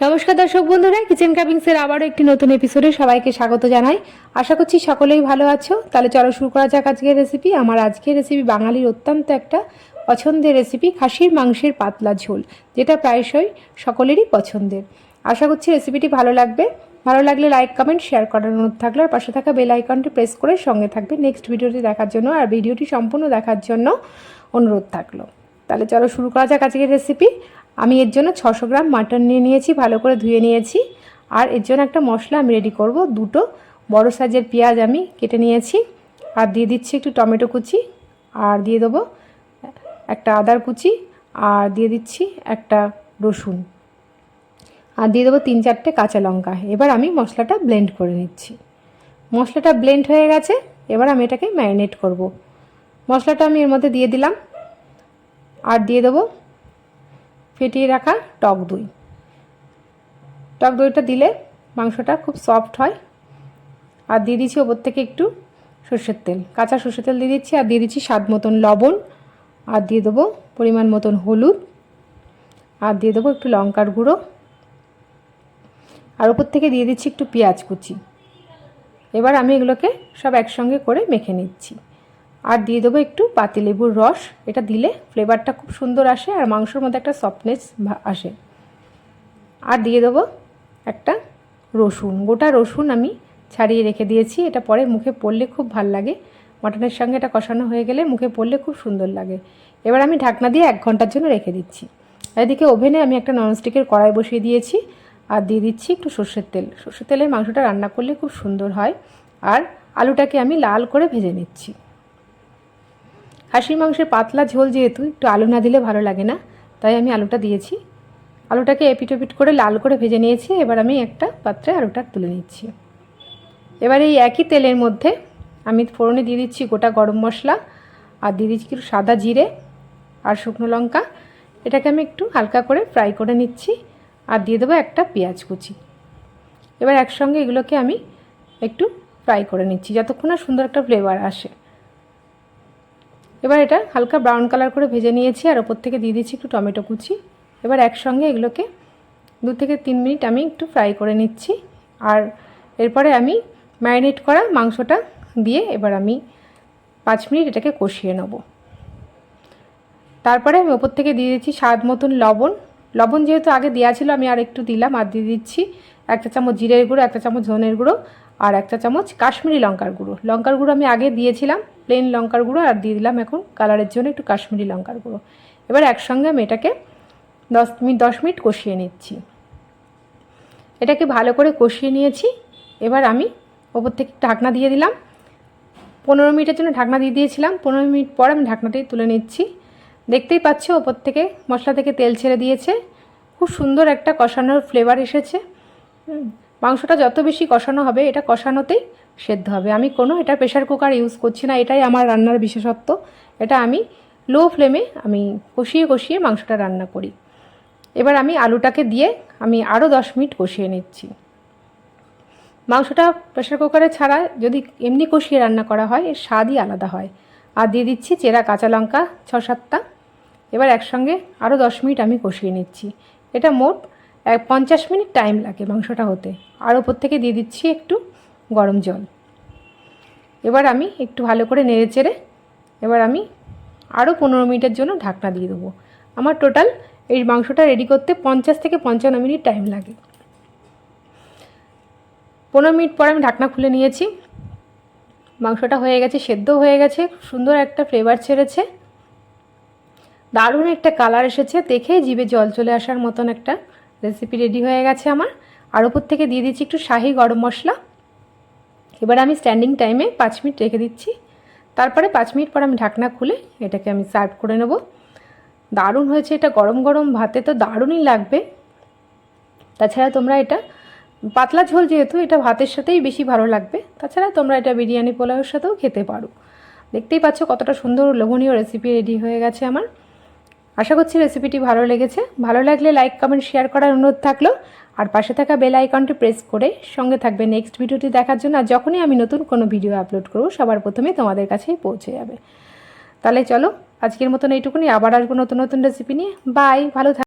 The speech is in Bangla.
নমস্কার দর্শক বন্ধুরা কিচেন কাবিংসের আবারও একটি নতুন এপিসোডে সবাইকে স্বাগত জানাই। আশা করছি সকলেই ভালো আছো। তাহলে চলো শুরু করা যাক আজকের রেসিপি আমার আজকের রেসিপি বাঙালির অত্যন্ত একটা পছন্দের রেসিপি খাসির মাংসের পাতলা ঝোল, যেটা প্রায়শই সকলেরই পছন্দের। আশা করছি রেসিপিটি ভালো লাগবে। ভালো লাগলে লাইক কমেন্ট শেয়ার করার অনুরোধ থাকলে আর পাশে থাকা বেল আইকনটি প্রেস করে সঙ্গে থাকবে। নেক্সট ভিডিওটি দেখার জন্য আর ভিডিওটি সম্পূর্ণ দেখার জন্য অনুরোধ থাকল। তাহলে চলো শুরু করা যাক আজকের রেসিপি আমি এর জন্য ছশো গ্রাম মাটন নিয়ে নিয়েছি, ভালো করে ধুয়ে নিয়েছি। আর এর জন্য একটা মশলা আমি রেডি করব, দুটো। বড় সাইজের পেঁয়াজ আমি কেটে নিয়েছি। আর দিয়ে দিচ্ছি একটু টমেটো কুচি, আর দিয়ে দেবো একটা আদার কুচি, আর দিয়ে দিচ্ছি একটা রসুন। আর দিয়ে দেবো তিন চারটে কাঁচা লঙ্কা। এবার আমি মশলাটা ব্লেন্ড করে নিচ্ছি। মশলাটা ব্লেন্ড হয়ে গেছে, এবার আমি এটাকে ম্যারিনেট করব। মশলাটা আমি এর মধ্যে দিয়ে দিলাম। আর দিয়ে দেবো ফেটিয়ে রাখা টক দই। টক দইটা দিলে মাংসটা খুব সফট হয়। আর দিয়ে দিচ্ছি ওপর থেকে একটু সর্ষের তেল। কাঁচা সর্ষের তেল দিয়ে দিচ্ছি আর দিয়ে দিচ্ছি স্বাদ মতন লবণ। আর দিয়ে দেবো পরিমাণ মতন হলুদ। আর দিয়ে দেবো একটু লঙ্কার গুঁড়ো। আর ওপর থেকে দিয়ে দিচ্ছি একটু পেঁয়াজ কুচি। এবার আমি এগুলোকে সব একসঙ্গে করে মেখে নিচ্ছি। আর দিয়ে দেবো একটু পাতিলেবুর রস। এটা দিলে ফ্লেভারটা খুব সুন্দর আসে আর মাংসর মধ্যে একটা সফটনেস আসে। আর দিয়ে দেবো একটা রসুন। গোটা রসুন আমি ছাড়িয়ে রেখে দিয়েছি। এটা পরে মুখে পড়লে খুব ভালো লাগে। মটনের সঙ্গে এটা কষানো হয়ে গেলে মুখে পড়লে খুব সুন্দর লাগে। এবার আমি ঢাকনা দিয়ে এক ঘণ্টার জন্য রেখে দিচ্ছি। এদিকে ওভেনে আমি একটা ননস্টিকের কড়াই বসিয়ে দিয়েছি আর দিয়ে দিচ্ছি একটু সর্ষের তেল। সর্ষের তেলের মাংসটা রান্না করলে খুব সুন্দর হয়। আর আলুটাকে আমি লাল করে ভেজে নিচ্ছি। খাসির মাংসের পাতলা ঝোল যেহেতু, একটু আলু না দিলে ভালো লাগে না, তাই আমি আলুটা দিয়েছি। আলুটাকে এপিট ওপিট করে লাল করে ভেজে নিয়েছি, এবার আমি একটা পাত্রে আলুটা তুলে নিচ্ছি। এবার এই একই তেলের মধ্যে আমি ফোড়নে দিয়ে দিচ্ছি গোটা গরম মশলা, আর দিয়ে দিচ্ছি একটু সাদা জিরে আর শুকনো লঙ্কা। এটাকে আমি একটু হালকা করে ফ্রাই করে নিচ্ছি, আর দিয়ে দেবো একটা পেঁয়াজ কুচি। এবার একসঙ্গে এগুলোকে আমি একটু ফ্রাই করে নিচ্ছি, যতক্ষণ না সুন্দর একটা ফ্লেভার আসে। এবার এটা হালকা ব্রাউন কালার করে ভেজে নিয়েছি আর ওপর থেকে দিয়ে দিচ্ছি একটু টমেটো কুচি। এবার একসঙ্গে এগুলোকে দু থেকে তিন মিনিট আমি একটু ফ্রাই করে নিচ্ছি। আর এরপরে আমি ম্যারিনেট করা মাংসটা দিয়ে এবার আমি পাঁচ মিনিট এটাকে কষিয়ে নেব। তারপরে আমি ওপর থেকে দিয়ে দিচ্ছি স্বাদ মতন লবণ। লবণ যেহেতু আগে দেওয়া ছিল আমি আর একটু দিলাম আর দিয়ে দিচ্ছি একটা চামচ জিরের গুঁড়ো একটা চামচ ধনের গুঁড়ো আর একটা চামচ কাশ্মীরি লঙ্কার গুঁড়ো। লঙ্কার গুঁড়ো আমি আগে দিয়েছিলাম প্লেন লঙ্কার গুঁড়ো আর দিয়ে দিলাম এখন কালারের জন্য একটু কাশ্মীরি লঙ্কার গুঁড়ো। এবার একসঙ্গে আমি এটাকে দশ মিনিট দশ মিনিট কষিয়ে নিচ্ছি। এটাকে ভালো করে কষিয়ে নিয়েছি। এবার আমি ওপর থেকে ঢাকনা দিয়ে দিলাম। পনেরো মিনিটের জন্য ঢাকনা দিয়ে দিয়েছিলাম। পনেরো মিনিট পর আমি ঢাকনাটাই তুলে নিচ্ছি। দেখতেই পাচ্ছ, ওপর থেকে মশলা থেকে তেল ছেড়ে দিয়েছে। খুব সুন্দর একটা কষানোর ফ্লেভার এসেছে। মাংসটা যত বেশি কষানো হবে, এটা কষানোতেই সেদ্ধ হবে। আমি কোনো, এটা প্রেশার কুকার ইউজ করছি না, এটাই আমার রান্নার বিশেষত্ব। এটা আমি লো ফ্লেমে আমি কষিয়ে কষিয়ে মাংসটা রান্না করি। এবার আমি আলুটাকে দিয়ে আমি আরও দশ মিনিট কষিয়ে নিচ্ছি। মাংসটা প্রেশার কুকারে ছাড়া যদি এমনি কষিয়ে রান্না করা হয়, এর স্বাদই আলাদা হয়। আর দিয়ে দিচ্ছি চেরা কাঁচা লঙ্কা, ছ সাতটা। এবার একসঙ্গে আরও দশ মিনিট আমি কষিয়ে নিচ্ছি। এটা মোট এক পঞ্চাশ মিনিট টাইম লাগে মাংসটা হতে। আর ওপর থেকে দিয়ে দিচ্ছি একটু গরম জল। এবার আমি একটু ভালো করে নেড়ে চেড়ে এবার আমি আরও পনেরো মিনিটের জন্য ঢাকনা দিয়ে দেবো। আমার টোটাল এই মাংসটা রেডি করতে পঞ্চাশ থেকে পঞ্চান্ন মিনিট টাইম লাগে। পনেরো মিনিট পর আমি ঢাকনা খুলে নিয়েছি। মাংসটা হয়ে গেছে, সেদ্ধ হয়ে গেছে, সুন্দর একটা ফ্লেভার ছেড়েছে। দারুণ একটা কালার এসেছে, দেখে জিভে জল চলে আসার মতন একটা রেসিপি রেডি হয়ে গেছে আমার। আর ওপর থেকে দিয়ে দিচ্ছি একটু শাহি গরম মশলা। এবার আমি স্ট্যান্ডিং টাইমে পাঁচ মিনিট রেখে দিচ্ছি। তারপরে পাঁচ মিনিট পর আমি ঢাকনা খুলে এটাকে আমি সার্ভ করে নেব। দারুণ হয়েছে এটা গরম গরম ভাতে, তো দারুণই লাগবে। তাছাড়া তোমরা এটা, পাতলা ঝোল যেহেতু এটা ভাতের সাথেই বেশি ভালো লাগবে। তাছাড়া তোমরা এটা বিরিয়ানি পোলাওয়ের সাথেও খেতে পারো। দেখতেই পাচ্ছ কতটা সুন্দর লোভনীয় রেসিপি রেডি হয়ে গেছে আমার। আশা করছি রেসিপিটি ভালো লেগেছে। ভালো লাগলে লাইক কমেন্ট শেয়ার করার অনুরোধ থাকল। আর পাশে থাকা বেল আইকনটি প্রেস করে সঙ্গে থাকবে নেক্সট ভিডিওটি দেখার জন্য। আর যখনই আমি নতুন কোনো ভিডিও আপলোড করব, সবার প্রথমে তোমাদের কাছেই পৌঁছে যাবে। তাহলে চলো, আজকের মতন এইটুকুনি। আবার আসব নতুন নতুন রেসিপি নিয়ে। বাই ভালো